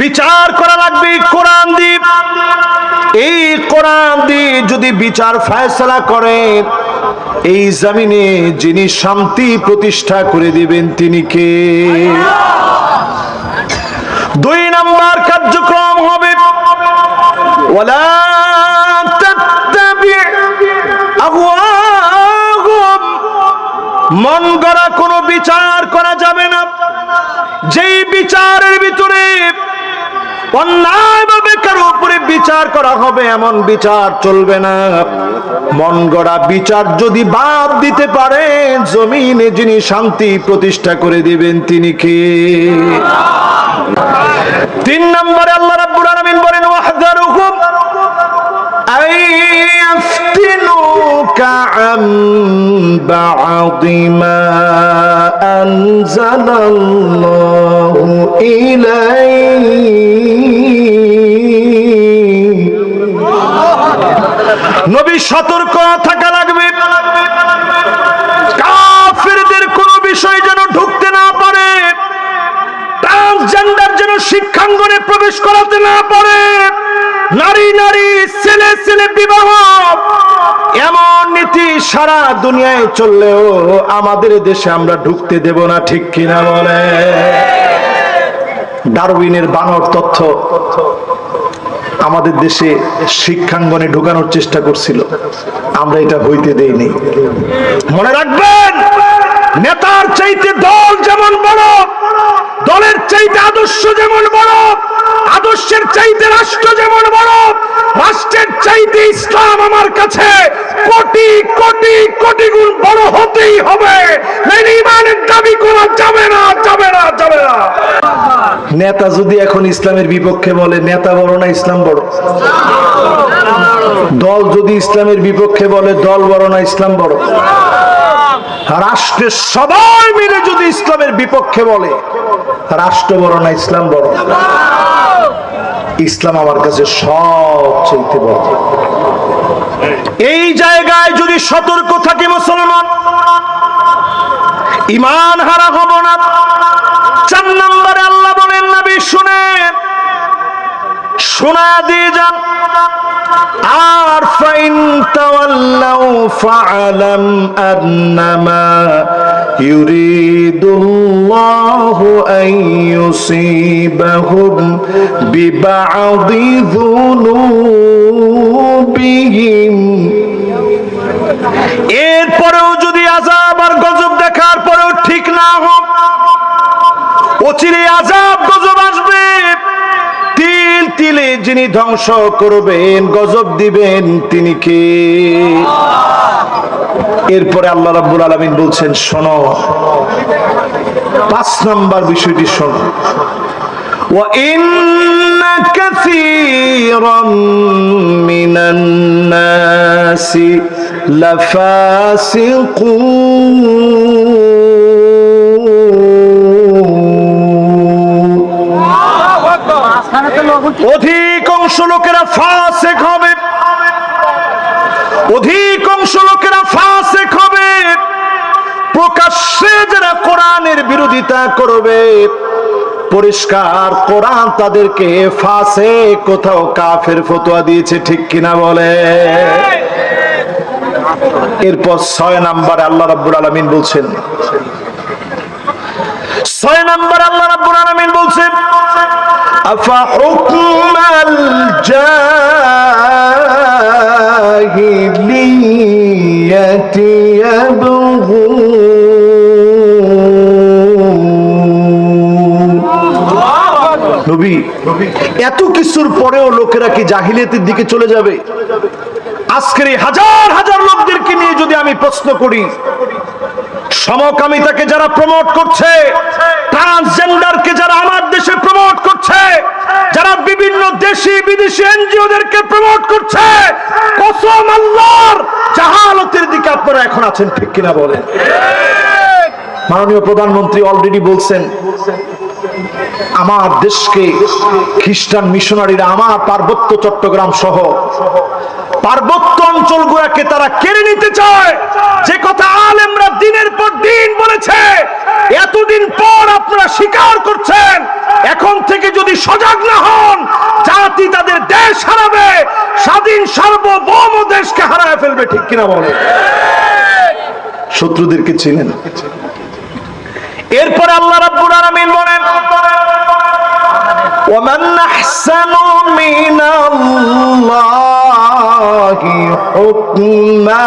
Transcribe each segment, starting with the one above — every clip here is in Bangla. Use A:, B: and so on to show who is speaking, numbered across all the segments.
A: বিচার করা লাগবে, কোরআন দ্বীপ এই কোরআন দিয়ে যদি বিচার ফয়সলা করে, এই জমিনে যিনি শান্তি প্রতিষ্ঠা করে দিবেন, তিনি কে? দুই নাম্বার কার্যক্রম হবে তাত্তাবি মন গড়া কোনো বিচার করা যাবে না। যেই বিচারের ভিতরে অন্যায়ভাবে কারও উপরে বিচার করা হবে, এমন বিচার চলবে না। মন গড়া বিচার যদি বাদ দিতে পারে, জমিনে যিনি শান্তি প্রতিষ্ঠা করে দিবেন, তিনি কে? তিন নম্বরে আল্লাহ রাব্বুল আলামিন বলেন, ওয়াহদারুকুম আই عن بعض ما أنزل الله إليك নবী সতর্ক থাকা লাগবে কাফিরদের কোনো বিষয় যেন ঢুকতে না পারে ট্রান্সজেন্ডার যেন শিক্ষাঙ্গনে প্রবেশ করাতে না পারে নারী নারী ছেলে ছেলে বিবাহ এমন নীতি সারা দুনিয়ায় চললেও আমাদের দেশে আমরা ঢুকতে দেব না, ঠিক কিনা বলে? ডারউইনের বানর তথ্য আমাদের দেশে শিক্ষাঙ্গনে ঢুকানোর চেষ্টা করছিল। আমরা এটা হইতে দেইনি। মনে রাখবেন? নেতার চাইতে দল যেমন বড়, দলের চাইতে আদর্শ যেমন বড়, আদর্শের চাইতে রাষ্ট্র যেমন বড়, রাষ্ট্রের চাইতে ইসলাম আমার কাছে কোটি কোটি কোটি গুণ বড় হতেই হবে। ইমানের দাবি করা যাবে না যাবে না যাবে না। নেতা যদি এখন ইসলামের বিপক্ষে বলে, নেতা বড় না ইসলাম বড়? দল যদি ইসলামের বিপক্ষে বলে, দল বড় না ইসলাম বড়? রাষ্ট্রের সবাই মিলে যদি ইসলামের বিপক্ষে বলে, রাষ্ট্র বড় না ইসলাম বড়? ইসলাম আমার কাছে সব চাইতে বড়। এই জায়গায় যদি সতর্ক থাকে মুসলমান ইমান হারা হব না। চার নম্বরে আল্লাহ বলেন, নবী শুনেন। শোনা দিয়ে যান আর ফাইন তাওয়াল্লাউ ফাআলাম আন্নামা ইউরিদুল্লাহু আন ইউসিবাহুম বিবা'দি যুনুবিহিম। এরপরেও যদি আযাব আর গজব দেখার পরেও ঠিক না হোক, অচিরে আযাব গজব আসবে। তিল তিলে যিনি ধ্বংস করবেন গজব দিবেন তিনি কে এরপরে আল্লাহ রাব্বুল আলামিন বলছেন শোনো পাঁচ নাম্বার বিষয়টি শোনো وإن كثيرا من الناس لفاسقون অধিকাংশ লোকেরা ফাসেক হবে। অধিকাংশ লোকেরা ফাসেক হবে। প্রকাশ্যে যারা কোরআনের বিরোধিতা করবে, পরিষ্কার কোরআন তাদেরকে ফাসে কোথাও কাফের ফতোয়া দিয়েছে, ঠিক কিনা বলে? এরপর ছয় নাম্বারে আল্লাহ রাব্বুল আলামিন বলছেন, ছয় নাম্বার আল্লাহ রাব্বুল আলামিন বলছেন أفحكم الجاهلية يبغون নবী এত কিছুর পরেও লোকেরা কি জাহিলিয়াতের দিকে চলে যাবে আজকের এই হাজার হাজার লোকদেরকে নিয়ে যদি আমি প্রশ্ন করি সমকামিতাকে যারা প্রমোট করছে ট্রান্সজেন্ডারকে যারা আমার দেশে প্রমোট করছে, যারা বিভিন্ন দেশি বিদেশি এনজিওদেরকে প্রমোট করছে, কসম আল্লাহর জাহালতের দিকে আপনারা এখন আছেন, ঠিক কিনা বলেন? মাননীয় প্রধানমন্ত্রী অলরেডি বলছেন, আমার দেশকে খ্রিস্টান মিশনারিরা, আমার পার্বত্য চট্টগ্রাম সহ পার্বত্য অঞ্চল অঞ্চলগুলোকে তারা কেড়ে নিতে চায়। যে কথা আলেমরা দিনের পর দিন বলেছে, এতদিন পর আপনারা স্বীকার করছেন। এখন থেকে যদি সজাগ না হন, জাতি তাদের দেশ হারাবে, স্বাধীন সার্বভৌম দেশকে হারায় ফেলবে, ঠিক কিনা বলে শত্রুদেরকে ছিলেন এরপরে আল্লাহ রাব্বুল আলামিন বলেন ওয়া মান আহসানু মিনাল্লাহ حكما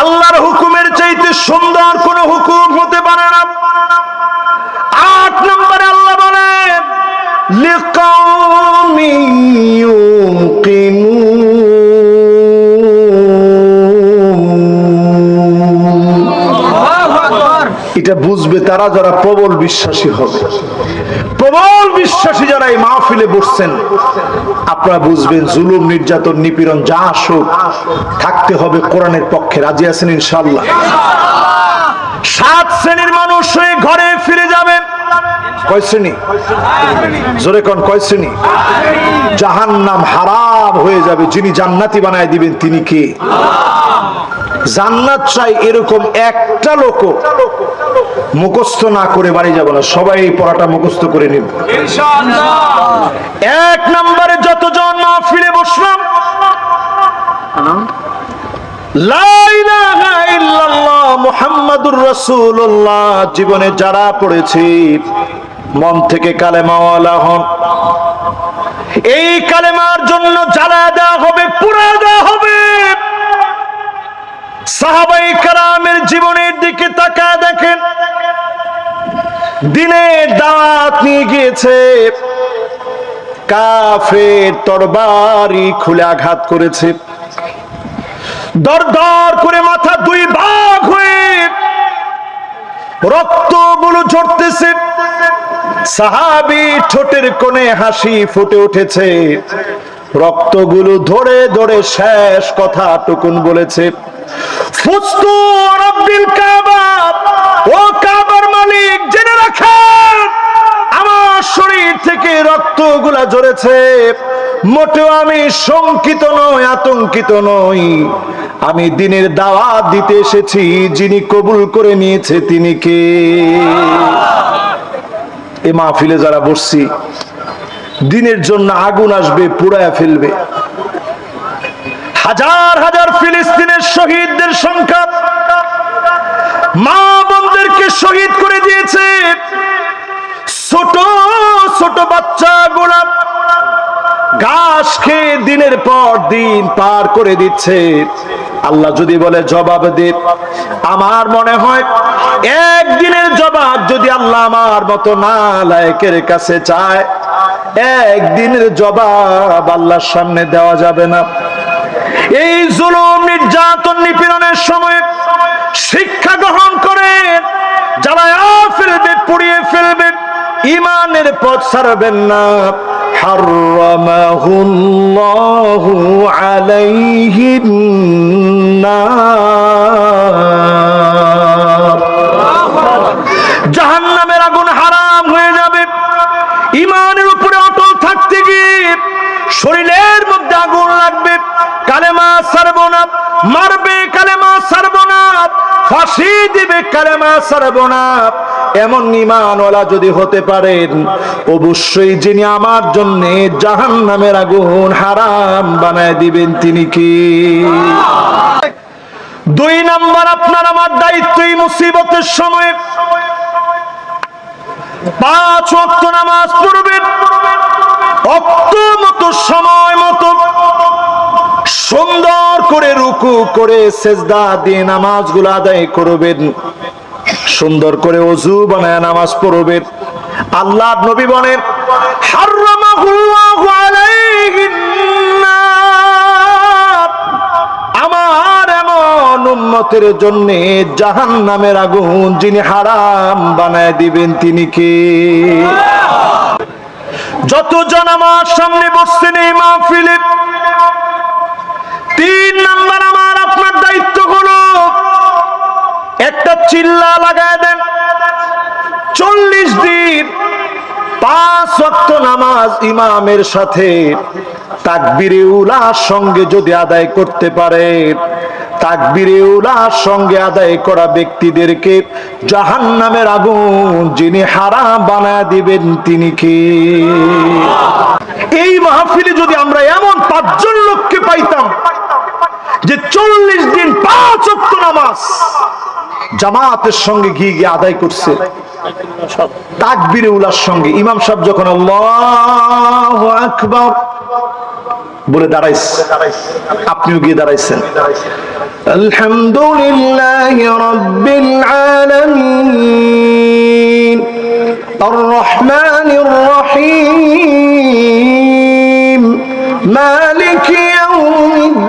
A: আল্লাহর হুকুমের চাইতে সুন্দর কোন হুকুম হতে পারে না আট নম্বরে আল্লাহ বলেন লিকাউমি এটা বুঝবে তারা যারা প্রবল বিশ্বাসী হবে। প্রবল বিশ্বাসী যারা এই মাহফিলে বসছেন, আপনারা বুঝবেন জুলুম, নির্যাতন, নিপীড়ন যা আসুক, থাকতে হবে কোরআনের পক্ষে। রাজি আছেন ইনশাল্লাহ সাত শ্রেণির মানুষ হয়ে ঘরে ফিরে যাবেন। কয় শ্রেণি? জোরে কোন, কয় শ্রেণি? জাহান নাম হারাম হয়ে যাবে। যিনি জান্নাতি বানায় দিবেন তিনি কে? জান্নাত চাই এরকম একটা লোক মুখস্থ না করে বাড়ি যাব না সবাই এই পড়াটা মুখস্থ করে নিব। এক নম্বরে যতজন ফিরে বসলাম জীবনে যারা পড়েছি মন থেকে কালেমাওয়ালা হন। এই কালেমার জন্য জ্বালা দেওয়া হবে পুরা দেওয়া হবে। সাহাবাই কারামের জীবনের দিকে তাকায় দেখেন। দিনের দাঁত নিয়ে গিয়েছে। কাফের তরবারি খুলে আঘাত করেছে। দর দর করে মাথা দুই ভাগ হয়ে রক্তগুলো ঝরতেছে। সাহাবি ঠোঁটের কোণে হাসি ফুটে উঠেছে। রক্তগুলো ধরে ধরে শেষ কথা টুকুন বলেছে। মোটেও আমি শঙ্কিত নই, আতঙ্কিত নই। আমি দিনের দাওয়াত দিতে এসেছি, যিনি কবুল করে নিয়েছে তিনি কে? এ মাহফিলে যারা বসছি, দিনের জন্য আগুন আসবে, পুড়ায় ফেলবে। হাজার হাজার ফিলিস্তিনের শহীদদের সংখ্যা মা বোনদেরকে শহীদ করে দিয়েছে। ছোট ছোট বাচ্চা গোলাপ ঘাস খেয়ে দিনের পর দিন পার করে দিচ্ছে। আল্লাহ যদি বলে জবাব দে। আমার মনে হয় একদিনের জবাব যদি আল্লাহ আমার মতো না লায়কের কাছে চায়, একদিনের জবাব আল্লাহর সামনে দেওয়া যাবে না। এই জুলুম নির্যাতন নিপীড়নের সময় শিক্ষা গ্রহণ করে, যারা ফেলবে পুড়িয়ে ফেলবে ইমানের পথ ছাড়বেন না। জাহান নামের জাহান্নামের আগুন হারাম হয়ে যাবে। ইমানের উপরে অটল থাকতে গিয়ে শরীরের মধ্যে আগুন লাগবে। সারবো না মারবে কালেমা না ফাঁসি দিবে কালেমা না এমন যদি হতে পারেন, অবশ্যই যিনি আমার জন্য জাহান নামের আগুন হারাম বানায় দিবেন, তিনি কি? দুই নাম্বার, আপনার আমার দায়িত্ব এই মুসিবতের সময়। পাঁচ অক্ত নামাজ পড়বেন, অক্ত মতো সময় মতো। সুন্দর করে রুকু করে সেজদা দিয়ে নামাজগুলো আদায় করবেন। সুন্দর করে অজু বানায় নামাজ পড়বেন। আল্লাহ নবী বলেন। আমার এমন উম্মতের জন্য জাহান নামের আগুন যিনি হারাম বানায় দিবেন তিনি কে? যতজন আমার সামনে বসছেন এই মাহফিলে তিন নাম্বার আমার, আপনার দায়িত্ব হলো একটা চিল্লা লাগায় দেন। চল্লিশ দিন, পাঁচ ওয়াক্ত নামাজ ইমামের সাথে। তাকবিরে উলার সঙ্গে যদি আদায় করতে পারে, তাকবিরে উলার সঙ্গে আদায় করা ব্যক্তিদেরকে জাহান নামের আগুন যিনি হারাম বানায় দিবেন তিনি কে? এই মাহফিলে যদি আমরা এমন পাঁচজন লোককে পাইতাম যে চল্লিশ দিন পাঁচ অক্ট নামাজ জামাতের সঙ্গে গিয়ে গিয়ে আদায় করছে উলার সঙ্গে। ইমাম সাহেব যখন বলে দাঁড়াইস আপনিও গিয়ে দাঁড়াইছেন। আলহামদুলিল্লাহ রাব্বিল আলামিন। আর রহমানির রহিম।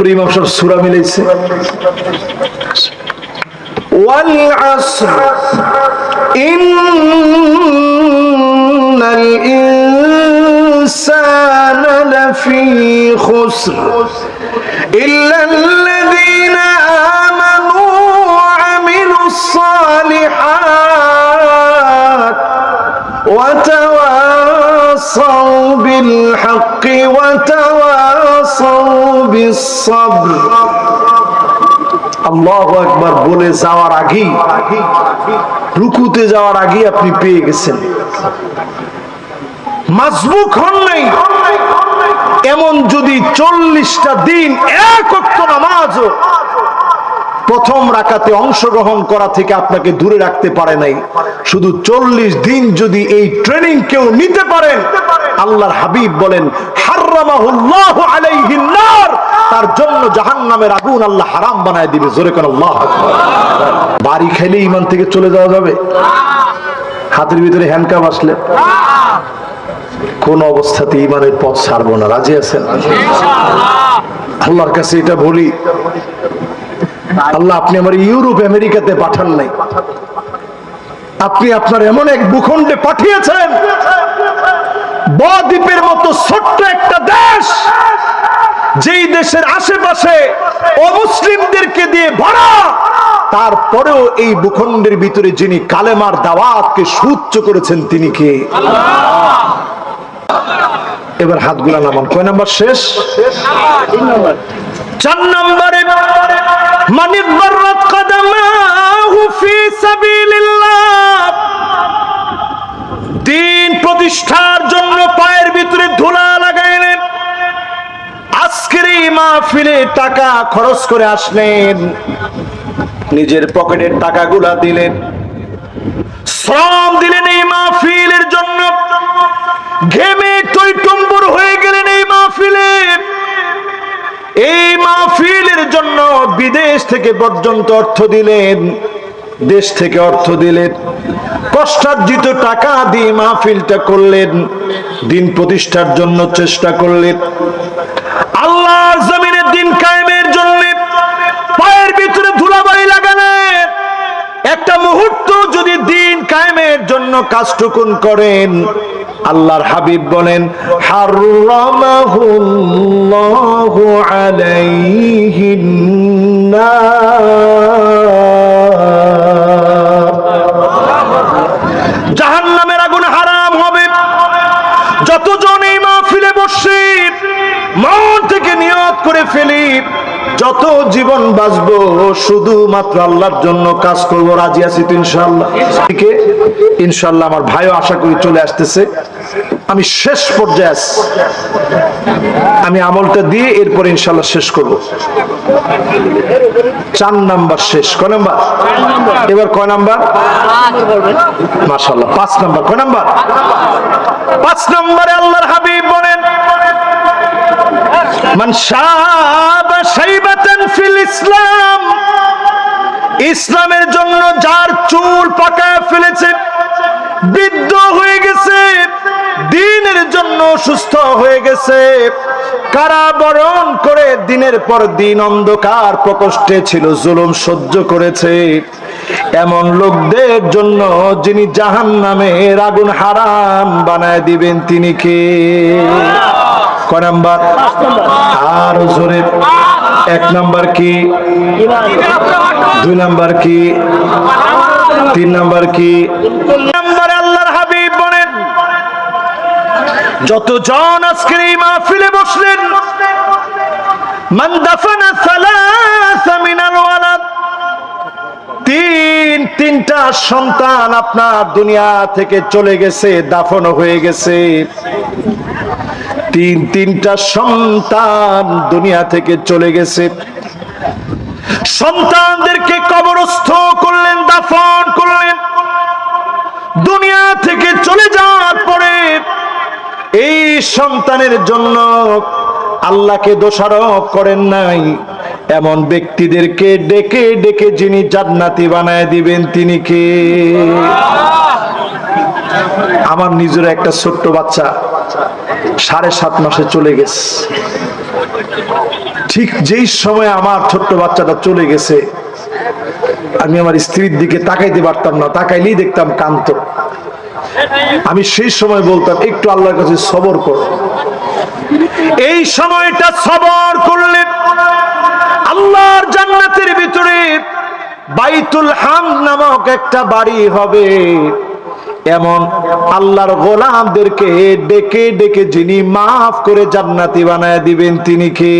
A: প্রিমাংশর সুরা মিলাইছে ওয়াল আসর ইন্নাল ইনসানা লাফি খুসর ইল্লা আল্লাযীনা আমানু ওয়া আমিলুস সালিহাত ওয়া তাওয়াসাউ বিল হক ওয়া একবার বলে যাওয়ার আগেই, রুকুতে যাওয়ার আগেই আপনি পেয়ে গেছেন। মাজবুক হন নাই। এমন যদি চল্লিশটা দিন এক নামাজও প্রথম রাকাতে অংশগ্রহণ করা থেকে আপনাকে দূরে রাখতে পারে নাই। শুধু চল্লিশ দিন যদি এই ট্রেনিং কেউ নিতে পারেন, আল্লাহর হাবিব বলেন তার জন্য জাহান্নামের আগুন আল্লাহ হারাম বানায় দিবে। জোরে কোন বাড়ি খাইলে ইমান থেকে চলে যাওয়া যাবে। হাতের ভিতরে হ্যান্ডকাপ আসলে। কোন অবস্থাতে ইমানের পথ ছাড়বো না। রাজি আছেন? আল্লাহর কাছে এটা বলি। আল্লাহ, আপনি আমার ইউরোপ, আমেরিকাতে পাঠান নাই। আপনি আপনার এমন এক ভূখণ্ডে পাঠিয়েছেন বদ্বীপের মতো ছোট্ট একটা দেশ যেই দেশের আশেপাশে অমুসলিমদেরকে দিয়ে ভরা তারপরেও এই ভূখণ্ডের ভিতরে যিনি কালেমার দাওয়াতকে সুচ্চ করেছেন তিনি কে? এবার হাতগুলা নামান। কয় নাম্বার শেষ? চার নম্বরে মানিক রাত কাদামাহু ফি সাবিলিল্লাহ। মাহফিলে টাকা খরচ করে আসলেন। নিজের পকেটের টাকাগুলা দিলেন। শ্রম দিলেন এই মাহফিলের জন্য। ঘেমে টইটম্বুর হয়ে গেলেন এই মাহফিলে। এই মাহফিলের জন্য বিদেশ থেকে পর্যন্ত অর্থ দিলেন। দেশ থেকে অর্থ দিলেন। কষ্টার্জিত টাকা দিয়ে মাহফিলটা করলেন। দিন প্রতিষ্ঠার জন্য চেষ্টা করলেন। দিন কায়েমের জন্য কাজটুকুন করেন। আল্লাহর হাবিব বলেন হারামাহুল্লাহু আলাইহিন জাহান্নামের আগুন হারাম হবে। যতজন এই মাহফিলে বসে নিয়ত করে ফেলি, যত জীবন বাঁচবো, শুধুমাত্র আল্লাহর জন্য কাজ করব, রাজি আছি তো ইনশাল্লাহ ইনশাল্লাহ আমার ভাইও আশা করি চলে আসতেছে। আমি শেষ পর্যায়ে আছি। আমি আমলটা দিয়ে এরপর ইনশাল্লাহ শেষ করব। চার নাম্বার শেষ। কয় নাম্বার? এবার কয় নাম্বার? মাশাল্লাহ পাঁচ নাম্বার। কয় নাম্বার? পাঁচ নম্বরে বলেন মান শাবা শাইবাতান ফিল ইসলাম। ইসলামের জন্য যার চুল পাকা ফেলেছে, বৃদ্ধ হয়ে গেছে, দিনের জন্য সুস্থ হয়ে গেছে। কারাবরণ করে দিনের পর দিন অন্ধকার প্রকোষ্ঠে ছিল, জুলুম সহ্য করেছে। এমন লোকদের জন্য যিনি জাহান নামের আগুন হারাম বানায় দিবেন, তিনি কে? কয় নাম্বার? আর জোরে এক নাম্বার কি? দুই নাম্বার কি? তিন নাম্বার কি? নাম্বার আল্লাহর হাবিব বলেন যতজন আজকের এই মাহফিলে বসলেন মান দাফানা সালাসা মিনাল ওয়ালাদ তিন তিনটা সন্তান আপনার দুনিয়া থেকে চলে গেছে দাফন হয়ে গেছে। তিন, তিনটা সন্তান দুনিয়া থেকে চলে গেছে। সন্তানদেরকে কবরস্থ করলেন, দাফন করলেন। দুনিয়া থেকে চলে যাওয়ার পরে এই সন্তানের জন্য আল্লাহকে দোষারোপ করেন নাই। এমন ব্যক্তিদেরকে ডেকে ডেকে যিনি জান্নাতি বানায় দিবেন, তিনি কে? আমার নিজের একটা ছোট্ট বাচ্চা। সাড়ে সাত মাসে চলে গেছে। ঠিক যেই সময় আমার ছোট্ট বাচ্চাটা চলে গেছে, আমি আমার স্ত্রীর দিকে তাকাইতে পারতাম না, তাকাইলেই দেখতাম কান্ত আমি সেই সময় বলতাম, একটু আল্লাহর কাছে সবর করো। এই সময়টা সবর করলে আল্লাহর জান্নাতের ভিতরে বাইতুল হাম নামক একটা বাড়ি হবে। এমন আল্লাহর গোলামদেরকে ডেকে ডেকে যিনি মাফ করে জান্নাতি বানায় দিবেন তিনি কে?